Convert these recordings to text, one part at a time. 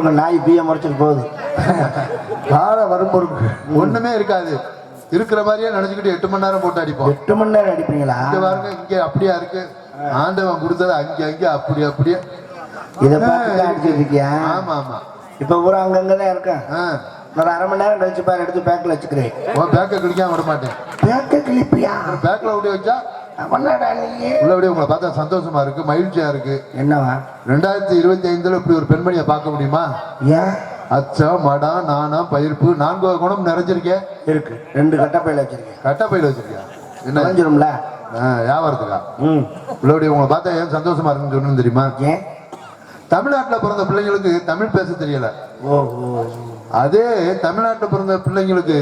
நாய் பீய முறைச்சிட்டு போகுது. காலை வரும்போது ஒண்ணுமே இருக்காது. இருக்கிற மாதிரியே நினைச்சுக்கிட்டு எட்டு மணி நேரம் போட்டு அடிப்போம். எட்டு மணி நேரம் அடிப்பீங்களா? இங்க பாருங்க இங்க அப்படியா இருக்கு. ஆண்டவன் கொடுத்தது அங்க அங்க அப்படி அப்படியே. இதை பார்த்து இருக்கியா? ஆமா ஆமா. இப்ப பூரா அங்கங்க தான் இருக்கேன் ஒரு அரை மணி நேரம் கழிச்சு பாரு எடுத்து பேக்கில் வச்சுக்கிறேன். உன் பேக்கை கிழிக்காம விட மாட்டேன். பேக்க கிளிப்பியா பேக்கில் விட்டு வச்சா உள்ளபடியே உங்களை பார்த்தா சந்தோஷமா இருக்கு மகிழ்ச்சியா இருக்கு. என்னவா? ரெண்டாயிரத்தி இருபத்தி ஐந்துல இப்படி ஒரு பெண்மணியை பார்க்க முடியுமா? ஏன்? அச்சம் மடம் நாணம் பயிர்ப்பு நான்கு குணம் நிறைஞ்சிருக்கே. இருக்கு. ரெண்டு கட்டப்பையில வச்சிருக்கேன். கட்டப்பையில வச்சிருக்கியா? என்ன? குறைஞ்சிரும்ல ஆ, வியாபாரத்துக்கா? ம். உள்ளபடி உங்களை பார்த்தா ஏன் சந்தோஷமா இருக்குன்னு சொன்னு தெரியுமா? ஏன்? தமிழ்நாட்டுல பிறந்த பிள்ளைங்களுக்கு தமிழ் பேச தெரியல. ஓ அதே தமிழ்நாட்டுல பிறந்த பிள்ளைங்களுக்கு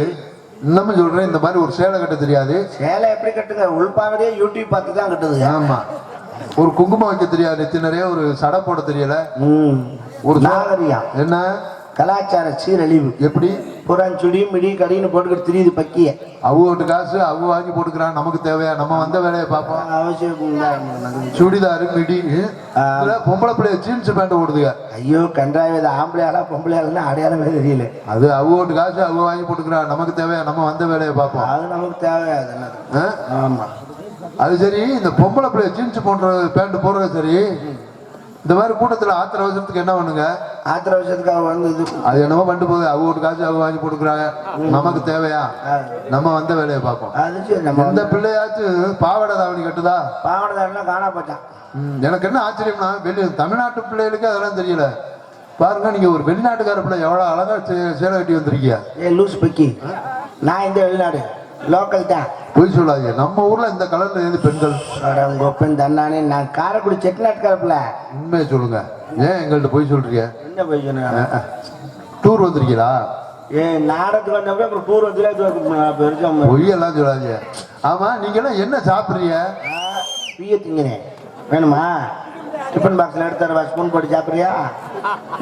இன்னமும் சொல்றேன் இந்த மாதிரி ஒரு சேலை கட்ட தெரியாது. சேலை எப்படி கட்டுங்க உள்பாவடியே யூடியூப் பார்த்து தான் கட்டுது. ஆமா. ஒரு குங்குமம் வைக்க தெரியாது. நெத்தி நிறைய ஒரு சடை போட தெரியல. ஒரு நாகரிகம். என்ன? கலாச்சார சீரழிவு. எப்படி? புறான் சுடி மிடி கடின்னு போட்டுக்கிட்டு திரியுது பக்கிய. அவங்க காசு அவங்க வாங்கி போட்டுக்கிறான். நமக்கு தேவையா? நம்ம வந்த வேலையை பார்ப்போம். அவசியம் சுடிதாரு மிடி பொம்பளை பிள்ளைய ஜீன்ஸ் பேண்ட் ஓடுதுங்க. ஐயோ கன்றாவது ஆம்பளை ஆளா பொம்பளை ஆளுன்னு அடையாளமே தெரியல. அது அவங்க காசு அவங்க வாங்கி போட்டுக்கிறான். நமக்கு தேவையா? நம்ம வந்த வேலையை பார்ப்போம். அது நமக்கு தேவையாது என்னது ஆ? ஆமா. அது சரி இந்த பொம்பளை பிள்ளைய ஜீன்ஸ் போன்ற பேண்ட் போடுறது சரி. இந்த மாதிரி கூட்டத்துல ஆத்திர அவசரத்துக்கு என்ன பண்ணுங்க? ஆத்திர வருஷத்துக்காக வந்து இது அது என்னமோ பண்ணிட்டு போகுது. அவங்க காசு அவங்க வாங்கி போட்டுக்கிறாங்க நமக்கு தேவையா? நம்ம வந்த வேலையை பார்ப்போம். இந்த பிள்ளையாச்சும் பாவாடை தாவணி கட்டுதா? பாவனதாரெல்லாம் காணா போச்சான் எனக்கு என்ன ஆச்சரியம்னா வெளி தமிழ்நாட்டு பிள்ளைகளுக்கு அதெல்லாம் தெரியல. பாருங்க நீங்க ஒரு வெளிநாட்டுக்கார பிள்ளை எவ்வளவு அழகா சேலை கட்டி வந்திருக்கீங்க ஏ லூஸ் பக்கி. நான் இந்த வெளிநாடு லோக்கல் தான். பொய் சொல்லாதீங்க. நம்ம ஊர்ல இந்த கலர்ல இருந்து பெண்கள்? ஒப்பன் தன்னானே நான் காரைக்குடி செட்டிநாட்டுக்காரப்பில்ல உண்மையை சொல்லுங்க. ஏன் எங்கள்கிட்ட பொய் சொல்றீங்க? என்ன போய் சொன்ன டூர் வந்திருக்கீங்களா? ஏ நாடகத்துக்கு வந்தப்ப அப்புறம் டூர் வந்து பொய் எல்லாம் சொல்லாதீங்க. ஆமா நீங்க எல்லாம் என்ன சாப்பிடுறீங்க? பிய திங்கிறேன். வேணுமா? டிஃபன் பாக்ஸில் எடுத்து தரவா ஸ்பூன் போட்டு சாப்பிட்றியா?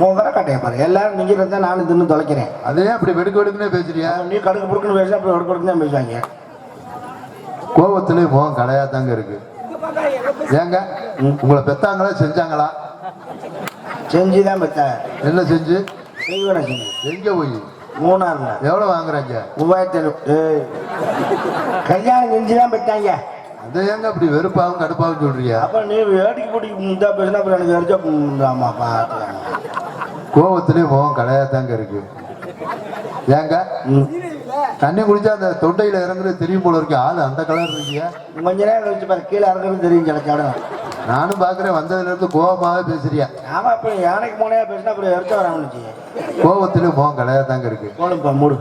உன் வர கட்டைய பாரு. எல்லாரும் நீங்கள் இருந்தால் நானும் தின்னு தொலைக்கிறேன். அதே அப்படி வெடுக்கு வெடுக்குனே பேசுறியா நீ கடுக்கு புடுக்குன்னு பேச அப்புறம் ஒரு கொடுக்கு தான் பேசுவாங்க. கோவத்திலே முகம் கடையா தாங்க இருக்கு. ஏங்க உங்களை பெத்தாங்களா செஞ்சாங்களா? செஞ்சு தான் பெத்த என்ன செஞ்சு? செய்வன செஞ்சு. எங்க போய்? மூணாறுல. எவ்வளவு வாங்குறாங்க? மூவாயிரத்தி ஐநூறு. கல்யாணம் செஞ்சு தான் பெற்றாங்க அதை ஏங்க அப்படி வெறுப்பாவும் கடுப்பாவும் சொல்றீங்க? அப்போ நீ வேடிக்கை பிடிக்க தான் பேசினா அப்புறம் எனக்கு வரைக்கும் ஆமா பார்த்துக்காங்க கோவத்திலே முகம் கடையா தாங்க இருக்கு. ஏங்க தண்ணி குடிச்சா அந்த தொண்டையில இறங்குறது தெரியும் போல இருக்கு. ஆளு அந்த கலர் இருக்கியா? கொஞ்ச நேரம் கழிச்சு பாரு கீழே இறங்குறது தெரியும் சிலச்சாடம் நானும் பாக்குறேன் வந்ததுல இருந்து கோவமாவே பேசுறியா? ஆமா இப்போ யானைக்கு மூணையா பேசினா அப்புறம் இறக்க வராமனுச்சு கோவத்திலே முகம் கடையா தாங்க இருக்கு. போனுப்பா மூடு.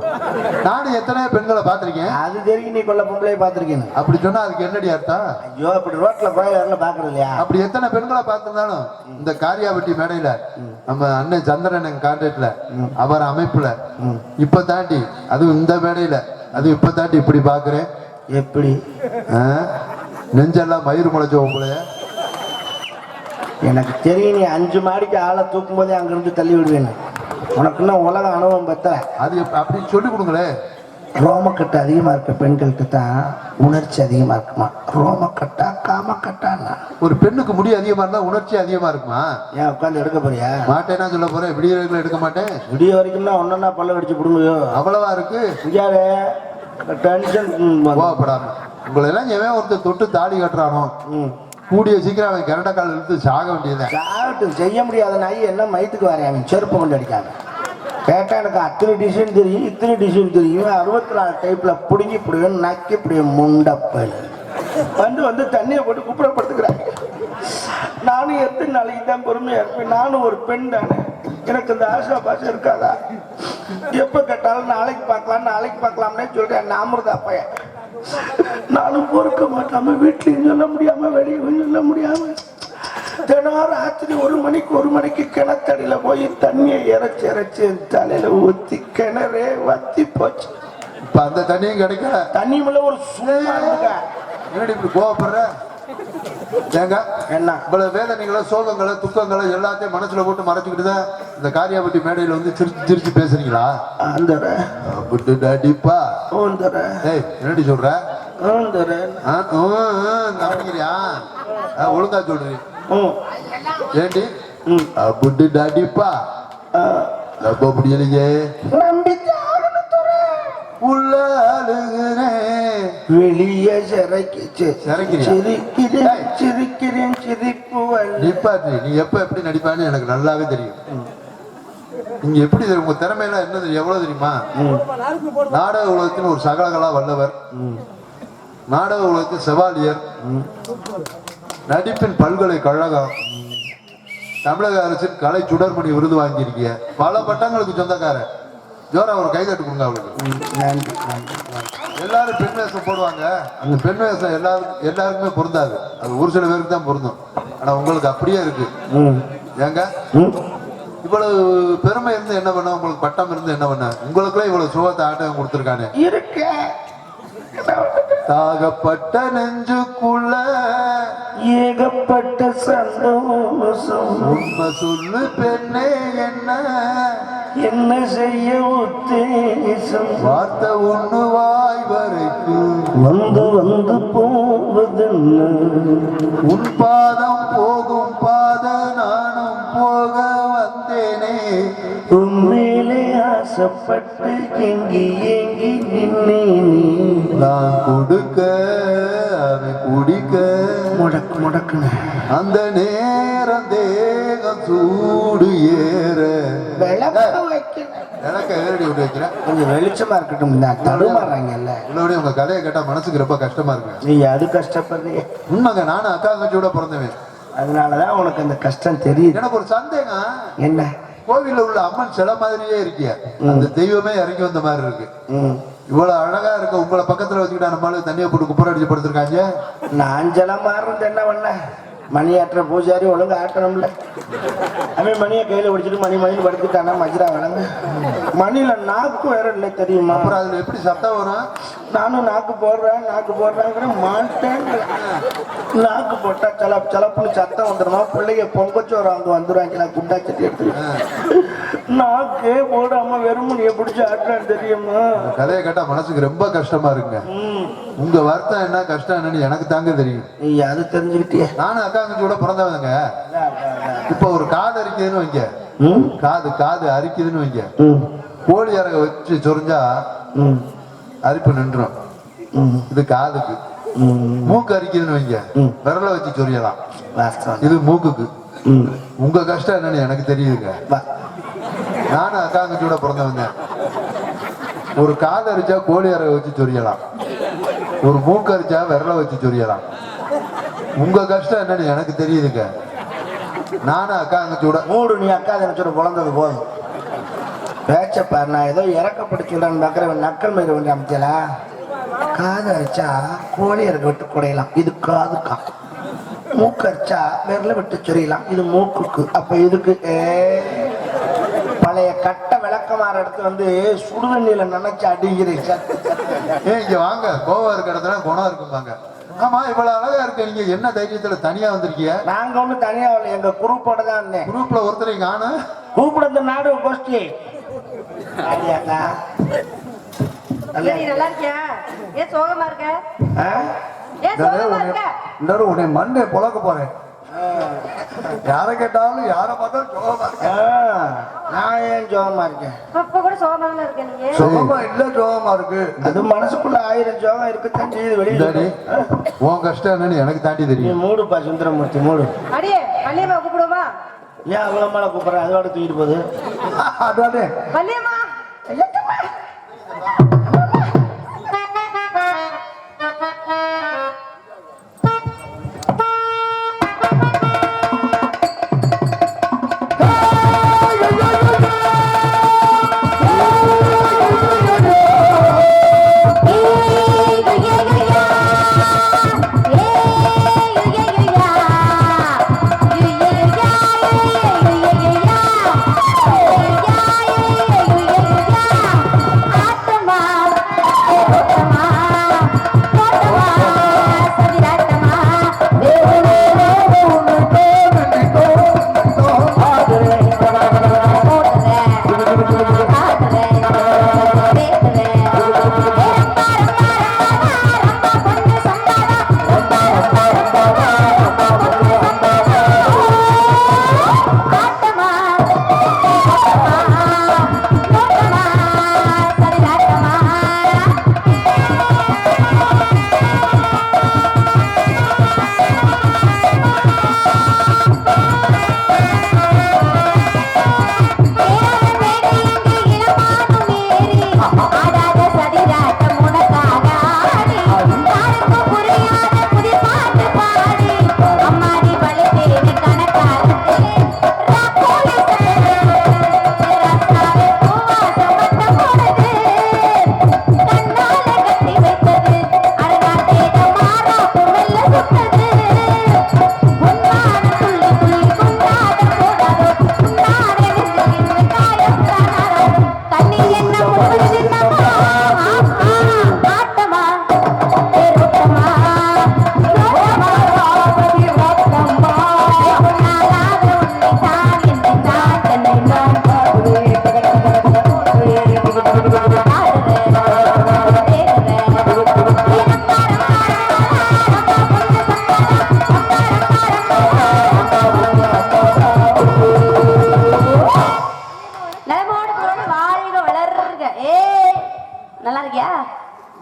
நானும் எத்தனையோ பெண்களை பார்த்திருக்கேன். அது தெரியும் நீ கொள்ள பொம்பளைய பார்த்துருக்கேன் அப்படி சொன்னா அதுக்கு என்னடி அர்த்தம்? ஐயோ இப்படி ரோட்ல போய் வரல பாக்குறது இல்லையா? அப்படி எத்தனை பெண்களை பார்த்திருந்தாலும் இந்த காரியாவட்டி மேடையில நம்ம அண்ணன் சந்திரன் கான்ட்ராக்ட்ல அவர் அமைப்புல இப்ப தாண்டி அதுவும் இந்த மேடையில அது இப்ப தாண்டி இப்படி பாக்குறேன் எப்படி? நெஞ்செல்லாம் மயிர் முளைச்ச உங்களைய எனக்கு தெரியும் நீ அஞ்சு மாடிக்கு ஆளை தூக்கும் போதே அங்கிருந்து தள்ளி விடுவேன்னு. உனக்கு இன்னும் உலக அனுபவம் பத்தல அது எப்ப- அப்படி சொல்லி கொடுங்களேன் ரோமக்கட்டு அதிகமா இருக்க பெண்கள்கிட்ட தான் உணர்ச்சி அதிகமா இருக்குமா? ரோமக்கட்டா காமக்கட்டான்னா? ஒரு பெண்ணுக்கு முடி அதிகமா இருந்தா உணர்ச்சி அதிகமா இருக்குமா? ஏன் உட்காந்து எடுக்க போறியா? மாட்டேன்னா சொல்ல போறேன் விடியறதுல எடுக்க மாட்டேன் விடிய வரைக்கும் தான் ஒன்னா பல்ல அடிச்சு பிடுங்கயோ அவ்வளவா இருக்கு. இங்கேயாரு டென்ஷன் கோவப்படாம. உங்களை எல்லாம் எவன் ஒருத்தர் தொட்டு தாலி கட்டுறானோ? கூடிய சீக்கிரம் அவன் கரண்ட கால் இழுத்து சாக வேண்டியதான் சாகட்டும் செய்ய முடியாத நாய் என்ன மயத்துக்கு வரேன் அவன் செருப்பு கொண்டு அடிக்காம. கேட்டால் எனக்கு அத்தனை டிசைன் தெரியும் இத்தனை டிசைன் தெரியும். அறுபத்தி நாலு டைப்பில் பிடுங்கி பிடிவேன் நக்கி பிடிவேன் முண்டப்பல் வந்து வந்து தண்ணியை போட்டு குப்புறப்படுத்துக்கிறாங்க நானும் எத்தனை நாளைக்கு தான் பொறுமையாக இருப்பேன்? நானும் ஒரு பெண் தானே. எனக்கு இந்த ஆசா பாசம் இருக்காதா? எப்போ கேட்டாலும் நாளைக்கு பார்க்கலாம் நாளைக்கு பார்க்கலாம்னே சொல்கிறேன் நாமிருதா பையன். நானும் பொறுக்க மாட்டாம வீட்லயும் சொல்ல முடியாம வெளியும் சொல்ல முடியாம. தினம் ராத்திரி ஒரு மணிக்கு ஒரு மணிக்கு கிணத்தடியில போய் தண்ணியை இறைச்சி இறைச்சி தலையில ஊத்தி கிணறே வத்தி போச்சு. இப்ப அந்த தண்ணியும் கிடைக்கல. தண்ணி மேல ஒரு சும்மா. என்னடி இப்படி கோவப்படுற? ஏங்க என்ன? இவ்வளவு வேதனைகளை சோகங்களை துக்கங்களை எல்லாத்தையும் மனசுல போட்டு மறைச்சுக்கிட்டு தான் இந்த காரியாபட்டி மேடையில வந்து சிரிச்சு சிரிச்சு பேசுறீங்களா? அப்படி ஓந்தர ஏய் என்னடி சொல்ற? கவனிக்கிறியா? ஒழுங்கா சொல்றீ ஏண்டி? அப்படி டாடிப்பா. ஆகணும் துரை. உள்ள அழுகிறேன் வெளியே? சிரிக்கிறேன். சிரிக்கிறேன் சிரிப்பு நிப்பாட்டு நீ எப்ப எப்படி நடிப்பான்னு எனக்கு நல்லாவே தெரியும். நீங்க எப்படி தெரியும்? உங்க திறமையெல்லாம் என்ன தெரியும்? எவ்வளவு தெரியுமா? நாடக உலகத்தின் ஒரு சகலகலா வல்லவர். நாடக உலகத்தின் செவாலியர். நடிப்பின் பல்கலைக்கழகம் தமிழக அரசின் கலை சுடர்மணி விருது வாங்கியிருக்கீங்க பல பட்டங்களுக்கு சொந்தக்காரர். ஜோரா ஒரு கை தட்டு கொடுங்க அவளுக்கு. நன்றி நன்றி. எல்லாரும் பெண் வேஷம் போடுவாங்க. அந்த பெண் வேஷம் எல்லாருக்கும் எல்லாருக்குமே பொருந்தாது. அது ஒரு சில பேருக்கு தான் பொருந்தும். ஆனா உங்களுக்கு அப்படியே இருக்கு. ஏங்க? இவ்வளவு பெருமை இருந்து என்ன பண்ண? உங்களுக்கு பட்டம் இருந்து என்ன பண்ண? உங்களுக்குள்ள இவ்வளவு சுகத்தை ஆட்டம் கொடுத்துருக்கானே. இருக்கேன் தாகப்பட்ட நெஞ்சுக்குள்ள ஏகப்பட்ட சந்தோஷம். உண்மை சொல்லு பெண்ணே என்ன? என்ன செய்ய உத்தேசம்? வார்த்தை ஒண்ணு வாய் வரைக்கும் வந்து வந்து போவதென்ன? உன் பாதம் போகும் பாத நானும் போக ஆசைப்பட்டு எங்கி ஏங்கி நின்னே நீ நான் கொடுக்க அவன் குடிக்க. முடக்கு முடக்குன அந்த நேரம் தேகம் சூடு ஏற. எனக்கு ஏறடி விட்டு வைக்கிறேன் கொஞ்சம் வெளிச்சமா இருக்கட்டும் நான் தடுமாறாங்கல்ல உள்ளபடி உங்க கதையை கேட்டா மனசுக்கு ரொம்ப கஷ்டமா இருக்கு நீ அது கஷ்டப்படுறீங்க. உண்மைங்க நானும் அக்கா தங்கச்சியோட பிறந்தவன். அதனாலதான் உனக்கு அந்த கஷ்டம் தெரியுது. எனக்கு ஒரு சந்தேகம். என்ன? கோவில்ல உள்ள அம்மன் சிலை மாதிரியே இருக்கிய அந்த தெய்வமே இறங்கி வந்த மாதிரி இருக்கு. இவ்வளவு அழகா இருக்க உங்களை பக்கத்துல வச்சுக்கிட்டா நம்மளால தண்ணியை போட்டு குப்பரை அடிச்சு படுத்திருக்காங்க. நான் ஜலம் மாறுறது என்ன பண்ண மணி ஆட்டுற பூஜாரி ஒழுங்கா ஆட்டணும்ல அவன் மணியை கையில பிடிச்சிட்டு மணி மணின்னு படுத்துட்டானா மஜ்ரா வழங்க மணியில நாக்கு வேற இல்லை தெரியுமா? அப்புறம் அதுல எப்படி சத்தம் வரும்? நானும் நாக்கு போடுறேன் நாக்கு போடுறேங்கிற மாட்டேன் நாக்கு போட்டா சலப் சலப்புன்னு சத்தம் வந்துடுமா பிள்ளைங்க பொங்கச்சோறு அங்க வந்துடுவாங்களா குண்டா சட்டி எடுத்து நாக்கே போடாம வெறுமணியை பிடிச்சி ஆட்டுறேன் தெரியுமா? கதையை கேட்டா மனசுக்கு ரொம்ப கஷ்டமா இருக்குங்க. உங்க வருத்தம் என்ன கஷ்டம் என்னன்னு எனக்கு தாங்க தெரியும். நீ அது தெரிஞ்சுக்கிட்டியே. நானும் அக்கா பிறந்தவங்க அதான், அதான், அதான். இப்ப ஒரு காது அரிக்குதுன்னு வைங்க. காது காது அரிக்குதுன்னு வைங்க. கோழி இறக வச்சு சொரிஞ்சா அரிப்பு நின்றும். இது காதுக்கு. மூக்கு அரிக்குதுன்னு வைங்க. விரல வச்சு சொரியலாம். இது மூக்குக்கு. உங்க கஷ்டம் என்னன்னு எனக்கு தெரியுதுங்க. நானும் அக்கா தங்கச்சியோட பிறந்தவங்க. ஒரு காது அரிச்சா கோழி இறக வச்சு சொரியலாம். ஒரு மூக்கு அரிச்சா விரல வச்சு சொரியலாம். உங்க கஷ்டம் என்னன்னு எனக்கு தெரியுதுங்க. நானும் அக்கா தங்கச்சியோட மூடு நீ அக்கா தங்கச்சோட பிறந்தது போதும். பேச்ச பாரு நான் ஏதோ இறக்கப்பட்டு சொல்றேன்னு பார்க்குறேன் நக்கல் மயிறு வேண்டிய அமைச்சலா காது அரைச்சா கோழி இறக்க விட்டு குடையலாம். இது காதுக்கா. மூக்கு அரைச்சா விரல விட்டு சொரியலாம். இது மூக்குக்கு. அப்போ இதுக்கு ஏ பழைய கட்ட விளக்கமாற இடத்து வந்து சுடுதண்ணியில் நினைச்சு அடிக்கிறேன். சார் இங்க வாங்க. கோவம் இருக்க இடத்துல குணம் இருக்கும்பாங்க ஆமா இவ்வளவு அழகா இருக்க. நீங்க என்ன தைரியத்துல தனியா வந்திருக்கீங்க? நாங்க ஒண்ணு தனியா வரல. எங்க குரூப்போட தான் குரூப்ல ஒருத்தரை காணும் கூப்பிடுறது நாடு கோஷ்டி. நல்லா இருக்கியா? ஏன் சோகமா இருக்க? ஏன் சோகமா இருக்க? இன்னொரு உன்னை மண்ணை புழக்க போறேன். யாரை கேட்டாலும் யாரை பார்த்தாலும் சோகமா நான் ஏன் ஜோகமா இருக்கேன்? இப்ப கூட சோகமா தானே இருக்க நீங்க? சுகமா இல்ல சோகமா இருக்கு. அது மனசுக்குள்ள ஆயிரம் ஜோகம் இருக்குத்தான் செய்யுது வெளியே உன் கஷ்டம் என்னன்னு எனக்கு தாண்டி நீ தெரியும் மூடுப்பா சுந்தரமூர்த்தி மூடு. அடியே வள்ளியம்மா கூப்பிடுவோமா? ஏன் அவ்வளவு மேல கூப்பிடுற? அதோட தூக்கிட்டு போகுது. அதானே. வள்ளியம்மா.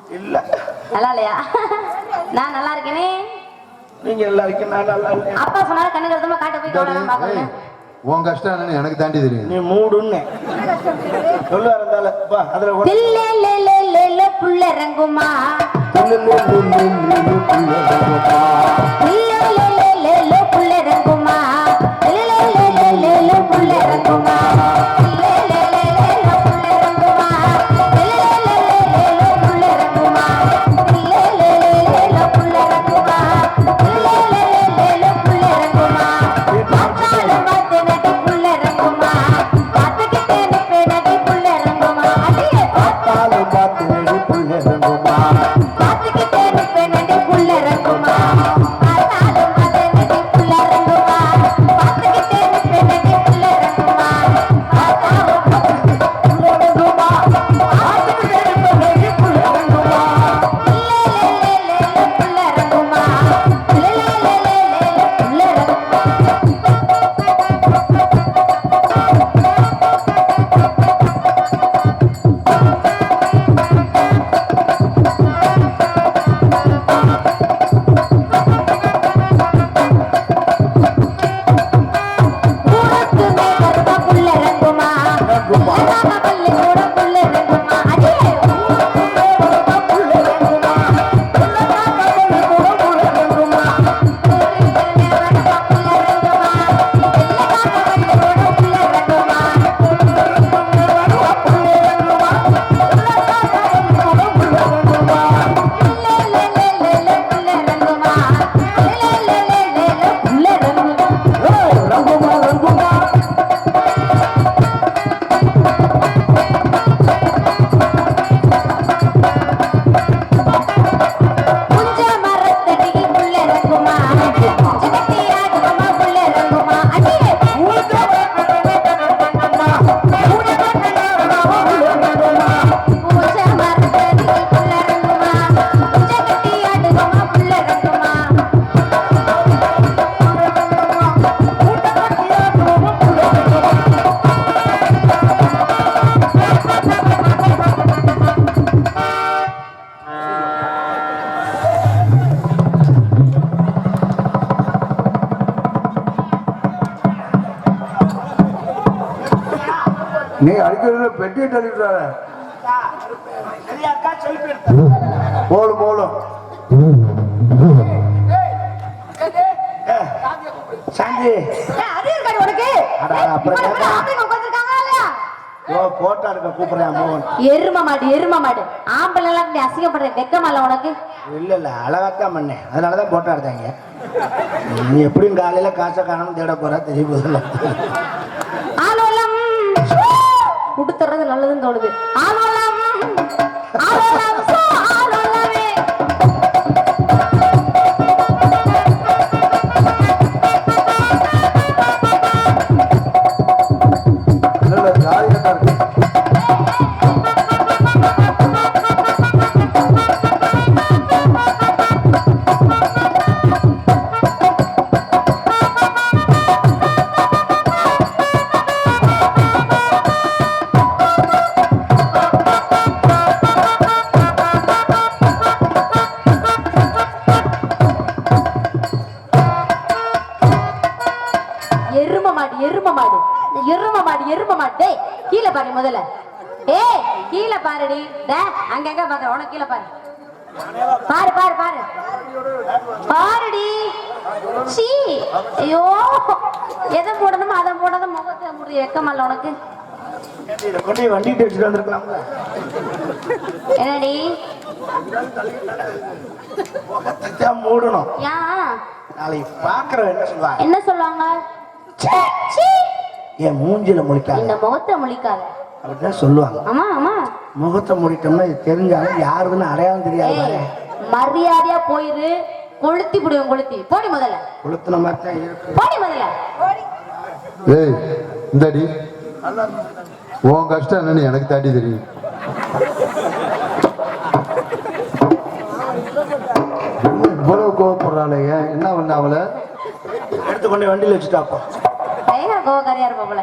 இல்ல. நல்லா இல்லையா நான் நல்லா இருக்கேனே? நீங்க நல்லா இருக்கீங்க நான் நல்லா இருக்கேன் அப்பா சொன்னாலும் கண்ணு கருத்தமா காட்ட போய் கவனம் பார்க்கணும் உன் கஷ்டம் என்னன்னு எனக்கு தாண்டி தெரியும். நீ மூடுன்னு. சொல்லுவார் இருந்தாலும் வா அதுல ஒரு- தில்லே லே லே லே லே புள்ள இறங்குமா இவ்வளவு கேட்டா. ஆம்பளைங்க உட்கார்ந்திருக்காங்களா இல்லையா? ஓ போட்டோ எடுக்க கூப்பிடுறேன் மோகன் எரும மாடு எரும மாடு. ஆம்பளை எல்லாம் நீ அசிங்கப்படுற வெக்கமல்ல உனக்கு? இல்ல இல்ல அழகாத்தான் பண்ணேன். அதனாலதான் போட்டோ எடுத்தாங்க. நீ எப்படியும் காலையில காசை காணாம தேட போறா தெரிய போதில்ல ஆலோலம். கொடுத்துறது நல்லதுன்னு தோணுது. ஆலோலம் ஆலோலம் அங்கங்க பாக்குற உனக்கு கீழே பாரு. பாரு பாரு பாரு. பாருடி. சீ. ஐயோ. எதை போடணுமோ அதை போடாத முகத்தை முடிய வெக்கமல்ல உனக்கு. என்னடி? மூடணும். நாளைக்கு பாக்குறவன் என்ன சொல்லுவாங்க? என்ன சொல்லுவாங்க. என் மூஞ்சில முழிக்காத. இந்த முகத்தை முழிக்காத. அப்படிதான் சொல்லுவாங்க. ஆமா ஆமா. முகத்தை மூடிட்டோம்னா இது தெரிஞ்சாலும் யாருதுன்னு அடையாளம் தெரியாது. மரியாதையா போயிரு. கொளுத்தி புடுவேன் கொளுத்தி. போடி முதல்ல. கொளுத்துன மாதிரி தான் இருக்கு. போடி முதல்ல. ஏய் இந்தாடி. உன் கஷ்டம் என்னன்னு எனக்கு தாண்டி தெரியும். இவ்வளவு கோவப்படுறாளே ஏன் என்ன பண்ண அவளை? எடுத்து கொண்டு போய் வண்டியில வச்சுட்டாப்போ. கோவக்காரியா இருப்பா போல.